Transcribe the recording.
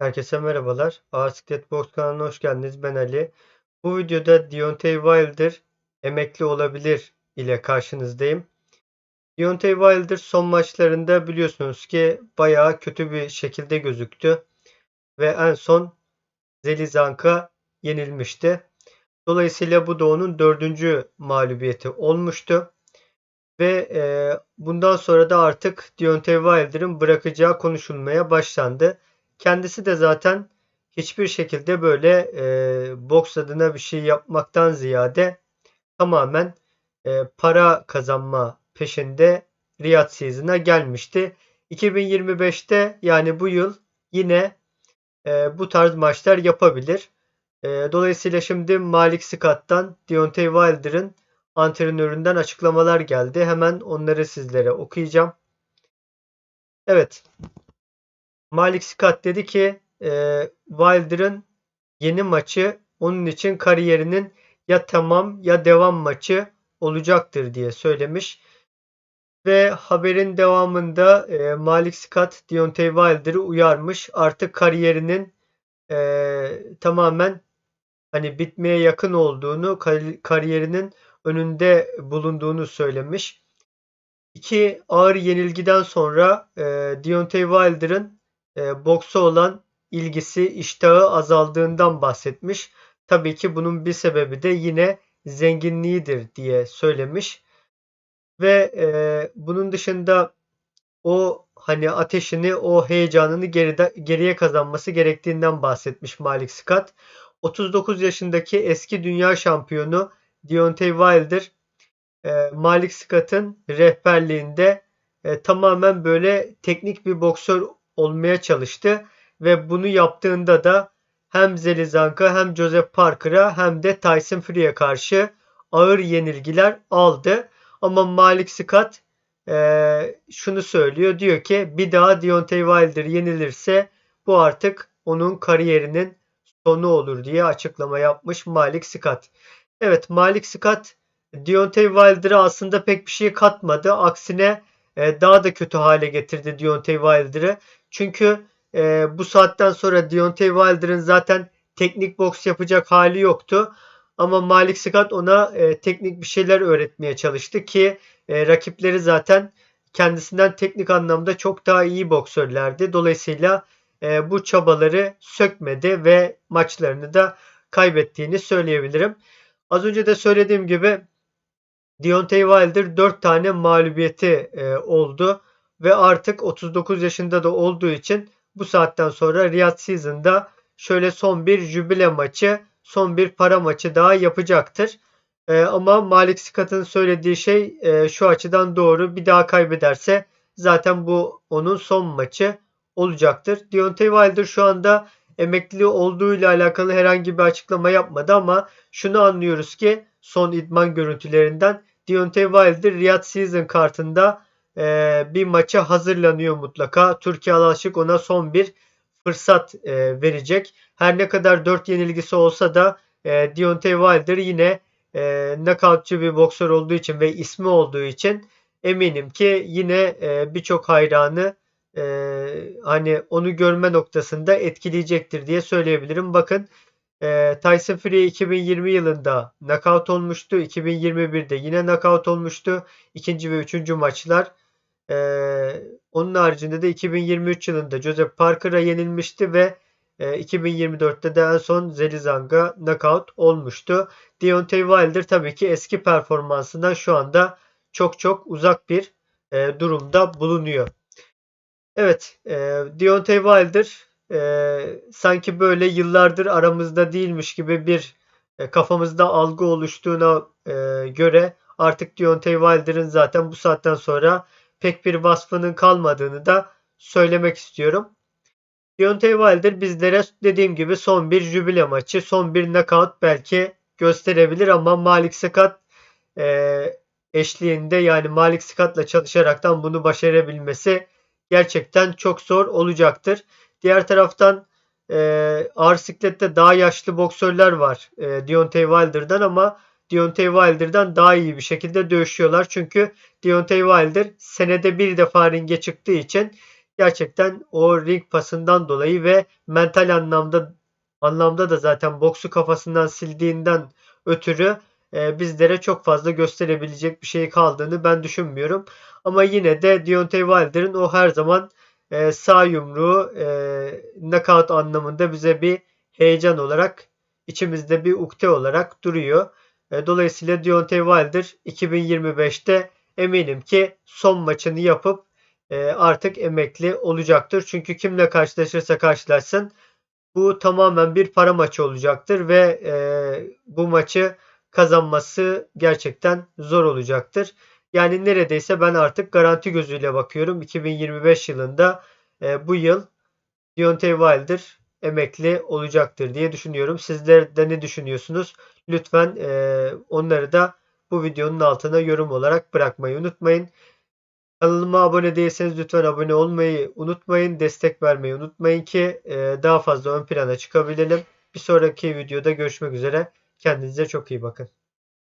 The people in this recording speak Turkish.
Herkese merhabalar. Ağır Siklet Box kanalına hoş geldiniz. Ben Ali. Bu videoda Deontay Wilder emekli olabilir ile karşınızdayım. Deontay Wilder son maçlarında biliyorsunuz ki bayağı kötü bir şekilde gözüktü. Ve en son Zelizank'a yenilmişti. Dolayısıyla bu da onun dördüncü mağlubiyeti olmuştu. Ve e, bundan sonra da artık Deontay Wilder'ın bırakacağı konuşulmaya başlandı. Kendisi de zaten hiçbir şekilde böyle e, boks adına bir şey yapmaktan ziyade tamamen e, para kazanma peşinde Riyadh Season'a gelmişti. 2025'te yani bu yıl yine e, bu tarz maçlar yapabilir. E, dolayısıyla şimdi Malik Scott'tan Deontay Wilder'ın antrenöründen açıklamalar geldi. Hemen onları sizlere okuyacağım. Evet. Malik Scott dedi ki e, Wilder'ın yeni maçı onun için kariyerinin ya tamam ya devam maçı olacaktır diye söylemiş. Ve haberin devamında e, Malik Scott Deontay Wilder'ı uyarmış. Artık kariyerinin e, tamamen hani bitmeye yakın olduğunu, kar- kariyerinin önünde bulunduğunu söylemiş. İki ağır yenilgiden sonra e, Deontay Wilder'ın e, boksa olan ilgisi, iştahı azaldığından bahsetmiş. Tabii ki bunun bir sebebi de yine zenginliğidir diye söylemiş. Ve e, bunun dışında o hani ateşini, o heyecanını geride, geriye kazanması gerektiğinden bahsetmiş Malik Scott. 39 yaşındaki eski dünya şampiyonu Deontay Wilder e, Malik Scott'ın rehberliğinde e, tamamen böyle teknik bir boksör olmaya çalıştı ve bunu yaptığında da hem Zelizanka hem Joseph Parker'a hem de Tyson Fury'e karşı ağır yenilgiler aldı. Ama Malik Scott e, şunu söylüyor. Diyor ki bir daha Deontay Wilder yenilirse bu artık onun kariyerinin sonu olur diye açıklama yapmış Malik Scott. Evet Malik Scott Deontay Wilder'a aslında pek bir şey katmadı. Aksine e, daha da kötü hale getirdi Deontay Wilder'ı. Çünkü e, bu saatten sonra Deontay Wilder'ın zaten teknik boks yapacak hali yoktu. Ama Malik Scott ona e, teknik bir şeyler öğretmeye çalıştı ki e, rakipleri zaten kendisinden teknik anlamda çok daha iyi boksörlerdi. Dolayısıyla e, bu çabaları sökmedi ve maçlarını da kaybettiğini söyleyebilirim. Az önce de söylediğim gibi Deontay Wilder 4 tane mağlubiyeti e, oldu ve artık 39 yaşında da olduğu için bu saatten sonra Riyadh Season'da şöyle son bir jübile maçı, son bir para maçı daha yapacaktır. E, ama Malik Scott'ın söylediği şey e, şu açıdan doğru. Bir daha kaybederse zaten bu onun son maçı olacaktır. Deontay Wilder şu anda emekli olduğuyla alakalı herhangi bir açıklama yapmadı ama şunu anlıyoruz ki son idman görüntülerinden Deontay Wilder Riyadh Season kartında e, bir maça hazırlanıyor mutlaka. Türkiye Alaşık ona son bir fırsat e, verecek. Her ne kadar 4 yenilgisi olsa da e, Deontay Wilder yine e, knockoutçı bir boksör olduğu için ve ismi olduğu için eminim ki yine e, birçok hayranı e, hani onu görme noktasında etkileyecektir diye söyleyebilirim. Bakın e, Tyson Fury 2020 yılında knockout olmuştu. 2021'de yine knockout olmuştu. İkinci ve üçüncü maçlar. E, onun haricinde de 2023 yılında Joseph Parker'a yenilmişti ve e, 2024'te de en son Zelizang'a knockout olmuştu. Deontay Wilder tabii ki eski performansından şu anda çok çok uzak bir e, durumda bulunuyor. Evet, e, Deontay Wilder e, sanki böyle yıllardır aramızda değilmiş gibi bir e, kafamızda algı oluştuğuna e, göre artık Deontay Wilder'ın zaten bu saatten sonra pek bir vasfının kalmadığını da söylemek istiyorum. Deontay Wilder bizlere dediğim gibi son bir jübile maçı, son bir knockout belki gösterebilir ama Malik Scott e, eşliğinde yani Malik Scott'la çalışaraktan bunu başarabilmesi gerçekten çok zor olacaktır. Diğer taraftan e, ağır siklette daha yaşlı boksörler var e, Deontay Wilder'dan ama Deontay Wilder'dan daha iyi bir şekilde dövüşüyorlar. Çünkü Deontay Wilder senede bir defa ringe çıktığı için gerçekten o ring pasından dolayı ve mental anlamda anlamda da zaten boksu kafasından sildiğinden ötürü e, bizlere çok fazla gösterebilecek bir şey kaldığını ben düşünmüyorum. Ama yine de Deontay Wilder'ın o her zaman e, sağ yumruğu e, knockout anlamında bize bir heyecan olarak içimizde bir ukde olarak duruyor. Dolayısıyla Deontay Wilder 2025'te eminim ki son maçını yapıp e, artık emekli olacaktır. Çünkü kimle karşılaşırsa karşılaşsın bu tamamen bir para maçı olacaktır ve e, bu maçı kazanması gerçekten zor olacaktır. Yani neredeyse ben artık garanti gözüyle bakıyorum. 2025 yılında e, bu yıl Deontay Wilder emekli olacaktır diye düşünüyorum. Sizler de ne düşünüyorsunuz? Lütfen e, onları da bu videonun altına yorum olarak bırakmayı unutmayın. Kanalıma abone değilseniz lütfen abone olmayı unutmayın. Destek vermeyi unutmayın ki e, daha fazla ön plana çıkabilelim. Bir sonraki videoda görüşmek üzere. Kendinize çok iyi bakın.